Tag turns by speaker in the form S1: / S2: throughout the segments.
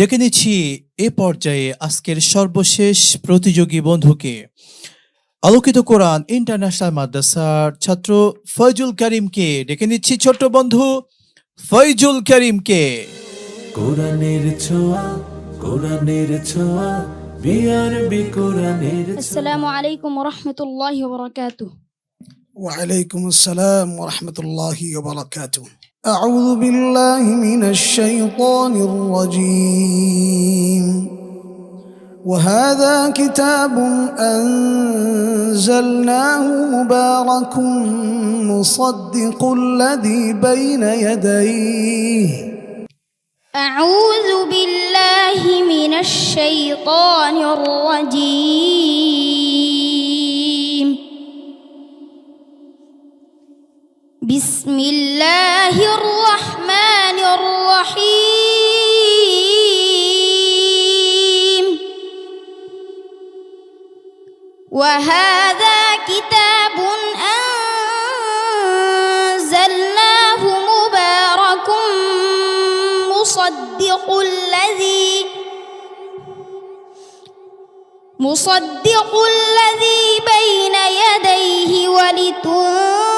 S1: ডেকে নিচ্ছি এ পর্যায়ে আজকের সর্বশেষ প্রতিযোগী বন্ধুকে। আলোকিত কোরআন ইন্টারন্যাশনাল মাদ্রাসার ছাত্র ফয়জুল করিমকে ডেকে নিচ্ছি ছোট্ট বন্ধু ফয়জুল করিমকে।
S2: কোরআনের ছোঁয়া কোরআনের ছোঁয়া বিআরবি কোরআনের আসসালামু
S3: আলাইকুম ওয়া রাহমাতুল্লাহি ওয়া বারাকাতুহু
S4: ওয়া আলাইকুম আসসালাম ওয়া রাহমাতুল্লাহি ওয়া বারাকাতুহু أعوذ بالله من الشيطان الرجيم. وهذا كتاب أنزلناه مبارك مصدق الذي بين يديه.
S3: أعوذ بالله من الشيطان الرجيم. بسم الله الرحمن الرحيم. وهذا كتاب أنزلناه مبارك مصدق الذي مصدق الذي بين يديه ولتنذر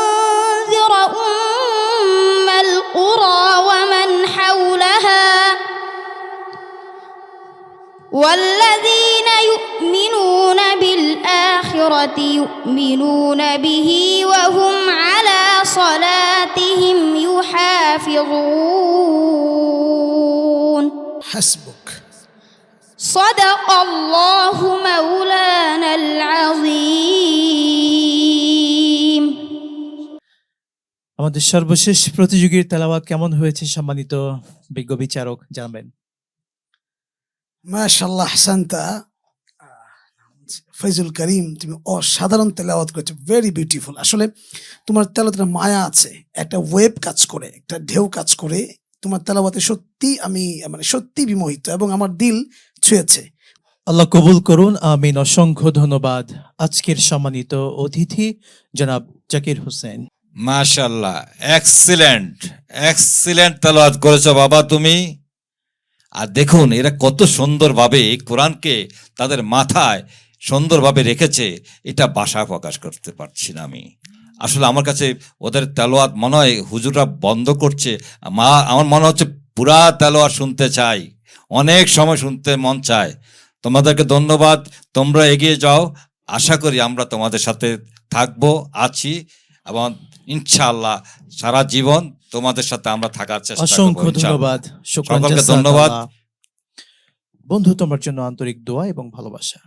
S3: والذين يؤمنون بالآخرة يؤمنون به وهم على صلاتهم يحافظون
S4: حسبك
S3: صدق الله مولانا العظيم
S1: আমাদের সর্বশেষ প্রতিযোগীর তেলাওয়াত কেমন হয়েছে সম্মানিত বিজ্ঞ বিচারক জানবেন
S4: মাশাল্লাহ হাসানতা ফাইজুল করিম তুমি অসাধারণ তেলাওয়াত করেছ ভেরি বিউটিফুল আসলে তোমার তেলাওয়াতের মায়া আছে একটা ওয়েব কাজ করে একটা ঢেউ কাজ করে তোমার তেলাওয়াতে সত্যি আমি মানে সত্যি বিমোহিত এবং আমার দিল ছুঁয়েছে।
S1: আল্লাহ কবুল করুন আমি অসংখ্য ধন্যবাদ। আজকের সম্মানিত অতিথি জনাব জাকির হোসেন।
S5: মাশাল্লাহ এক্সিলেন্ট এক্সিলেন্ট তেলাওয়াত করেছ বাবা তুমি। আর দেখুন, এরা কত সুন্দরভাবে কোরআনকে তাদের মাথায় সুন্দরভাবে রেখেছে, এটা বাসা প্রকাশ করতে পারছি না আমি। আসলে আমার কাছে ওদের তেলোয়াত মনে হয় হুজুররা বন্ধ করছে। মা, আমার মনে হচ্ছে পুরা তেলোয়াত শুনতে চাই। অনেক সময় শুনতে মন চায়। তোমাদেরকে ধন্যবাদ। তোমরা এগিয়ে যাও। আশা করি আমরা তোমাদের সাথে থাকব, আছি এবং ইনশাআল্লাহ সারা জীবন তোমাদের সাথে আমরা থাকার চেষ্টা
S1: অসংখ্য ধন্যবাদ।
S5: সকলকে ধন্যবাদ।
S1: বন্ধু তোমার জন্য আন্তরিক দোয়া এবং ভালোবাসা।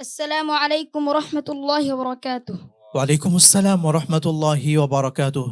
S3: আসসালামু আলাইকুম রহমতুল্লাহ ওয়া বারাকাতুহু।
S1: ওয়া আলাইকুম আসসালাম ওয়া রাহমাতুল্লাহি ওয়া বারাকাতুহু।